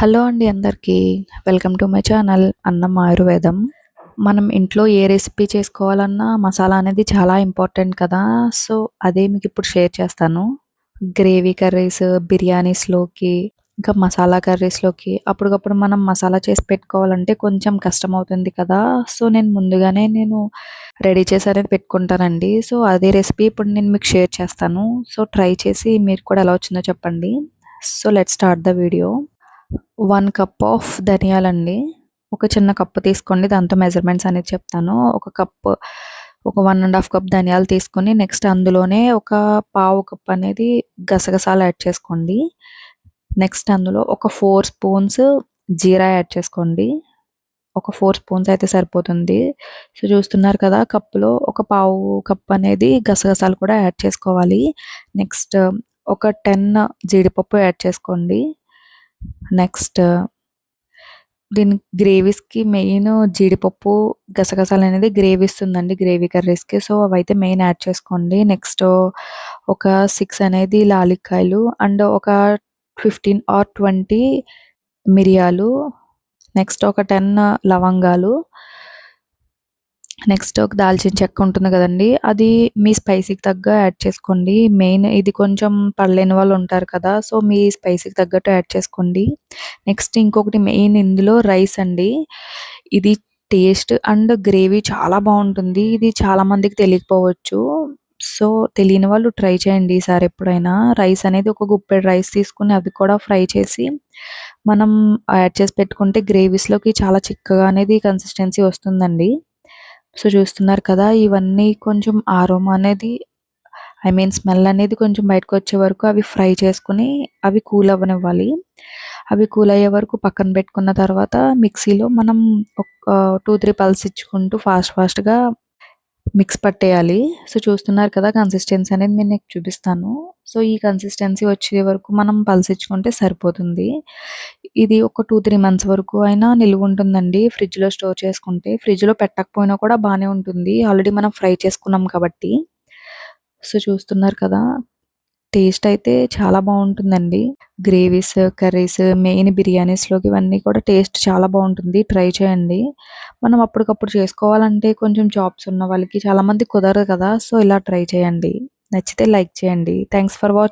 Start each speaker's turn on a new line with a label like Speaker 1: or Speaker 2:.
Speaker 1: Hello అండి అందరికీ. Welcome to my channel అన్నం ఆయుర్వేదం. మనం ఇంట్లో ఏ రెసిపీ చేసుకోవాలన్నా మసాలా అనేది చాలా ఇంపార్టెంట్ కదా. సో అదే మీకు ఇప్పుడు షేర్ చేస్తాను. గ్రేవీ కర్రీస్ బిర్యానీస్లోకి ఇంకా మసాలా కర్రీస్లోకి అప్పటికప్పుడు మనం మసాలా చేసి పెట్టుకోవాలంటే కొంచెం కష్టం అవుతుంది కదా. సో నేను ముందుగానే నేను రెడీ చేసి అనేది పెట్టుకుంటానండి. సో అదే రెసిపీ ఇప్పుడు నేను మీకు షేర్ చేస్తాను. సో ట్రై చేసి మీరు కూడా ఎలా వచ్చిందో చెప్పండి. So let start the video. One cup of ధనియాలండి ఒక చిన్న కప్పు తీసుకోండి. దాంతో మెజర్మెంట్స్ అనేది చెప్తాను. ఒక కప్ ఒక వన్ అండ్ హాఫ్ కప్ ధనియాలు తీసుకొని నెక్స్ట్ అందులోనే ఒక పావు కప్ అనేది గసగసాలు యాడ్ చేసుకోండి. నెక్స్ట్ అందులో ఒక ఫోర్ స్పూన్స్ జీరా యాడ్ చేసుకోండి. ఒక ఫోర్ స్పూన్స్ అయితే సరిపోతుంది. సో చూస్తున్నారు కదా కప్పులో ఒక పావు కప్ అనేది గసగసాలు కూడా యాడ్ చేసుకోవాలి. నెక్స్ట్ ఒక టెన్ జీడిపప్పు యాడ్ చేసుకోండి. నెక్స్ట్ దీని గ్రేవీస్కి మెయిన్ జీడిపప్పు గసగసాలు అనేది గ్రేవీ ఇస్తుందండి గ్రేవీ కర్రీస్కి. సో అవైతే మెయిన్ యాడ్ చేసుకోండి. నెక్స్ట్ ఒక సిక్స్ అనేది లాలిక్కాయలు అండ్ ఒక ఫిఫ్టీన్ ఆర్ ట్వంటీ మిరియాలు. నెక్స్ట్ ఒక టెన్ లవంగాలు. నెక్స్ట్ ఒక దాల్చిన చెక్క ఉంటుంది కదండి అది మీ స్పైసీకి తగ్గ యాడ్ చేసుకోండి. మెయిన్ ఇది కొంచెం పడలేని వాళ్ళు ఉంటారు కదా సో మీ స్పైసీకి తగ్గట్టు యాడ్ చేసుకోండి. నెక్స్ట్ ఇంకొకటి మెయిన్ ఇందులో రైస్ అండి. ఇది టేస్ట్ అండ్ గ్రేవీ చాలా బాగుంటుంది. ఇది చాలా మందికి తెలియకపోవచ్చు. సో తెలియని వాళ్ళు ట్రై చేయండి ఈసారి ఎప్పుడైనా. రైస్ అనేది ఒక గుప్పెడు రైస్ తీసుకుని అవి కూడా ఫ్రై చేసి మనం యాడ్ చేసి పెట్టుకుంటే గ్రేవీస్లోకి చాలా చిక్కగా అనేది కన్సిస్టెన్సీ వస్తుందండి. సో చూస్తున్నారు కదా ఇవన్నీ కొంచెం ఆరోమా అనేది ఐ మీన్ స్మెల్ అనేది కొంచెం బయటకు వచ్చే వరకు అవి ఫ్రై చేసుకుని అవి కూల్ అవ్వనివ్వాలి. అవి కూల్ అయ్యే వరకు పక్కన పెట్టుకున్న తర్వాత మిక్సీలో మనం ఒక టూ త్రీ పల్స్ ఇచ్చుకుంటూ ఫాస్ట్ ఫాస్ట్గా మిక్స్ పట్టేయాలి. సో చూస్తున్నారు కదా కన్సిస్టెన్సీ అనేది నేను నీకు చూపిస్తాను. సో ఈ కన్సిస్టెన్సీ వచ్చే వరకు మనం పల్సిచ్చుకుంటే సరిపోతుంది. ఇది ఒక టూ త్రీ మంత్స్ వరకు అయినా నిలువ ఉంటుందండి. ఫ్రిడ్జ్లో స్టోర్ చేసుకుంటే ఫ్రిడ్జ్లో పెట్టకపోయినా కూడా బాగానే ఉంటుంది. ఆల్రెడీ మనం ఫ్రై చేసుకున్నాం కాబట్టి. సో చూస్తున్నారు కదా. టేస్ట్ అయితే చాలా బాగుంటుందండి. గ్రేవీస్ కర్రీస్ మెయిన్ బిర్యానీస్లోకి ఇవన్నీ కూడా టేస్ట్ చాలా బాగుంటుంది. ట్రై చేయండి. మనం అప్పటికప్పుడు చేసుకోవాలంటే కొంచెం జాబ్స్ ఉన్న వాళ్ళకి చాలామంది కుదరదు కదా. సో ఇలా ట్రై చేయండి. నచ్చితే లైక్ చేయండి. Thanks for watch